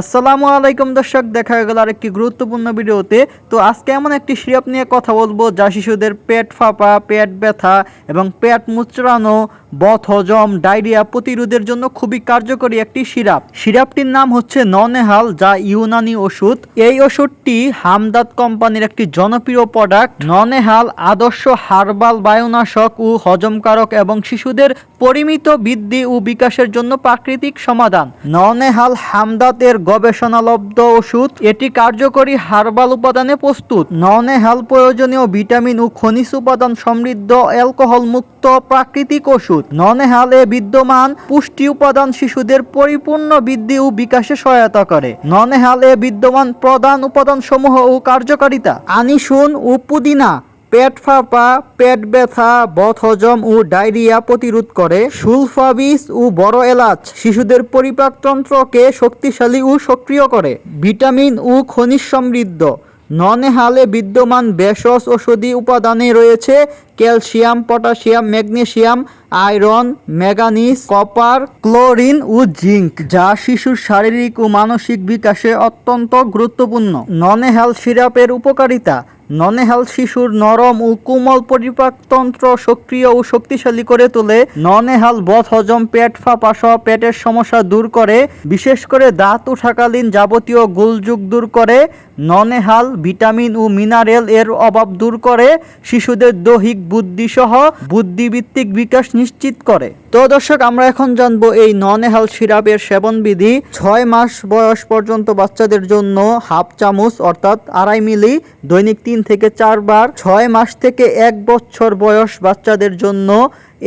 আসসালামু আলাইকুম দর্শক, দেখা গেল আরেকটি গুরুত্বপূর্ণ ভিডিওতে। তো আজকে এমন একটি সিরাপ নিয়ে কথা বলব, যা শিশুদের পেট ফাঁপা, পেট ব্যথা এবং পেট মুচড়ানো বথ হজম ডায়রিয়া প্রতিরোধের জন্য খুবই কার্যকরী একটি সিরাপ। সিরাপটির নাম হচ্ছে ননেহাল, যা ইউনানি ওষুধ। এই ওষুধটি হামদাদ কোম্পানির একটি জনপ্রিয় প্রোডাক্ট ননেহাল আদর্শ হার্বাল বায়ুনাশক ও হজমকারক এবং শিশুদের পরিমিত বৃদ্ধি ও বিকাশের জন্য প্রাকৃতিক সমাধান। ননেহাল হামদাদ এর গবেষণালব্ধ ওষুধ, এটি কার্যকরী হার্বাল উপাদানে প্রস্তুত। ননেহাল প্রয়োজনীয় ভিটামিন ও খনিজ উপাদান সমৃদ্ধ অ্যালকোহল মুক্ত প্রাকৃতিক ওষুধ। ননেহাল এ বিদ্যমান পুষ্টি উপাদান শিশুদের পরিপূর্ণ বৃদ্ধি ও বিকাশে সহায়তা করে। ননেহাল এ বিদ্যমান প্রধান উপাদান সমূহ ও কার্যকারিতা। আনিসুন ও পুদিনা পেট ফাঁপা, পেট ব্যথা বথ হজম ও ডায়রিয়া প্রতিরোধ করে। সুলফাবিস ও বড় এলাচ শিশুদের পরিপাকতন্ত্রকে শক্তিশালী ও সক্রিয় করে। ভিটামিন ও খনিজ সমৃদ্ধ। ননেহালে বিদ্যমান ভেষজ ঔষধি উপাদানে রয়েছে calcium, potassium magnesium iron, manganese, copper, chlorine ও জিঙ্ক, যা শিশুর শারীরিক ও মানসিক বিকাশে অত্যন্ত গুরুত্বপূর্ণ। ননেহাল সিরাপের উপকারিতা। ননেহাল শিশুর নরম ও কোমল পরিপাকতন্ত্র সক্রিয় ও শক্তিশালী করে তোলে। ননেহাল বধ হজম পেট ফাঁপা সহ পেটের সমস্যা দূর করে। বিশেষ করে দাঁত ওঠাকালীন যাবতীয় গোলযোগ দূর করে। ননেহাল ভিটামিন ও মিনারেল এর অভাব দূর করে। শিশুদের দৈহিক বুদ্ধি সহ বুদ্ধিভিত্তিক বিকাশ নিশ্চিত করে। তো দর্শক, আমরা এখন জানব এই ননেহাল সিরাপের সেবনবিধি। ছয় মাস বয়স পর্যন্ত বাচ্চাদের জন্য হাফ চামচ, অর্থাৎ আড়াই মিলি, দৈনিক তিন থেকে চারবার ছয় মাস থেকে এক বছর বয়স বাচ্চাদের জন্য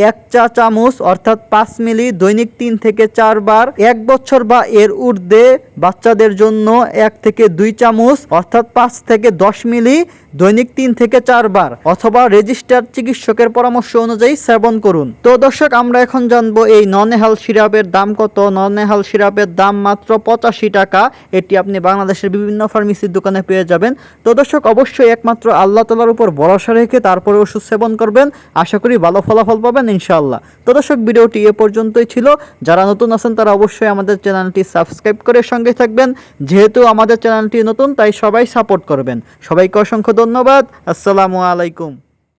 এক চা চামচ, অর্থাৎ পাঁচ মিলি, দৈনিক তিন থেকে চারবার এক বছর বা এর ঊর্ধ্বে বাচ্চাদের জন্য এক থেকে দুই চামচ, অর্থাৎ পাঁচ থেকে দশ মিলি, দৈনিক তিন থেকে চারবার অথবা রেজিস্টার চিকিৎসকের পরামর্শ অনুযায়ী সেবন করুন। তো দর্শক, আমরা এখন জানব এই ননেহাল সিরাপের দাম কত? ননেহাল সিরাপের দাম মাত্র পঁচাশি টাকা। এটি আপনি বাংলাদেশের বিভিন্ন ফার্মেসির দোকানে পেয়ে যাবেন। তো দর্শক, অবশ্যই একমাত্র আল্লাহ তালার উপর ভরসা রেখে তারপরে ওষুধ সেবন করবেন। আশা করি ভালো ফলাফল পাবেন ইনশাআল্লাহ। তো দর্শক, ভিডিওটি এ পর্যন্তই ছিল। যারা নতুন আছেন তারা অবশ্যই আমাদের চ্যানেলটি সাবস্ক্রাইব করে সঙ্গে থাকবেন। যেহেতু আমাদের চ্যানেলটি নতুন, তাই সবাই সাপোর্ট করবেন। সবাইকে অসংখ্য ধন্যবাদ। আসসালামু আলাইকুম।